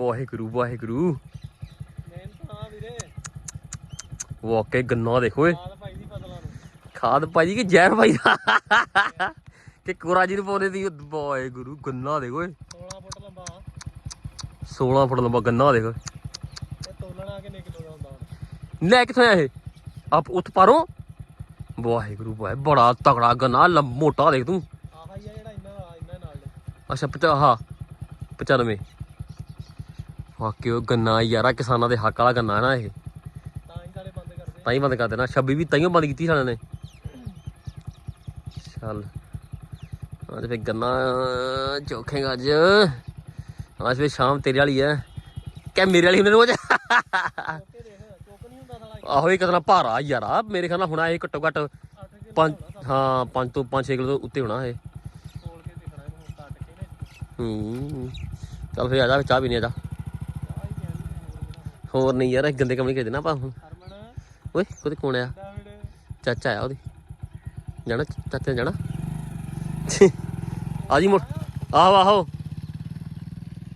ਵਾਹਿਗੁਰੂ ਵਾਹਿਗੁਰੂ। ਵਾਕਈ ਗੰਨਾ ਦੇਖੋ ਏ। ਮਾਲ ਭਾਈ ਖਾਦ ਪਾਈ ਕਿ ਜ਼ਹਿਰ ਪਾਈ ਦਾ? ਕਿ ਕੋਰਾ ਜੀ ਨੂੰ ਪਾਉਂਦੇ ਦੀ ਵਾਹਿਗੁਰੂ ਗੰਨਾ ਦੇਖੋ ਏ। 16 ਫੁੱਟ ਲੰਬਾ। 16 ਫੁੱਟ ਲੰਬਾ ਗੰਨਾ ਦੇਖੋ ਇਹ ਤੋਲਣਾ ਕਿੰਨੇ ਕਿਲੋ ਦਾ ਹੁੰਦਾ ਹੁਣ। ਲੈ ਕਿੱਥੋਂ ਆਇਆ ਇਹ? ਆਪ ਉੱਤ ਪਾਰੋਂ? ਵਾਹਿਗੁਰੂ ਵਾਹਿ ਬੜਾ ਤਗੜਾ ਗੰਨਾ ਲੰਮ- ਮੋਟਾ ਦੇਖ ਤੂੰ। ਆਹ ਆ ਜਿਹੜਾ ਇੰਨਾ ਇੰਨਾ ਨਾਲ ਅੱਛਾ ਪਚਾ ਹਾਂ 95 ਵਾਕਿਓ ਗੰਨਾ ਯਾਰਾ ਕਿਸਾਨਾਂ ਦੇ ਹੱਕ ਵਾਲਾ ਗੰਨਾ ਹੈ ਨਾ ਇਹ। ਤਾਂ ਹੀ ਬੰਦ ਕਰ ਦੇਣਾ 26 ਵੀ ਤਾਈਓ ਬੰਦ ਕੀਤੀ ਸਾਲਿਆਂ ਨੇ। ਚੱਲ ਅੱਜ ਫੇ ਗੰਨਾ ਚੋਖੇਗਾ ਅੱਜ। ਅੱਜ ਫੇ ਸ਼ਾਮ ਤੇਰੇ ਵਾਲੀ ਹੈ ਕਿ ਮੇਰੇ ਵਾਲੀ ਹੁੰਦੇ ਰੋਜ਼ ਨਹੀਂ ਆਹੋ ਇਹ ਕਿਤਨਾ ਭਾਰਾ ਯਾਰਾ ਮੇਰੇ ਖਿਆਲ ਨਾਲ ਹੁਣ ਇਹ ਘੱਟੋ ਘੱਟ 8 ਕਿਲੋ ਪੰਜ ਹਾਂ 5 ਤੋਂ 5-6 ਕਿਲੋ ਤੋਂ ਉੱਤੇ ਹੋਣਾ ਇਹ। ਹੂੰ ਚੱਲ ਫੇ ਆ ਜਾ ਚਾਹ ਪੀਣੀ ਆ ਜਾ। ਹੋਰ ਨਹੀਂ ਯਾਰ ਇਹ ਗੰਦੇ ਕੰਮ ਨਹੀਂ ਕਰਦੇ ਨਾ ਆਪਾਂ ਹੁਣ। ਓਏ ਕੋਤੇ ਕੋਣ ਆ ਚਾਚਾ ਆਇਆ ਉਹਦੇ। ਜਾਣਾ ਚਾਚਾ ਜਾਣਾ। ਆਜੀ ਮੋੜ। ਆਹੋ ਆਹੋ।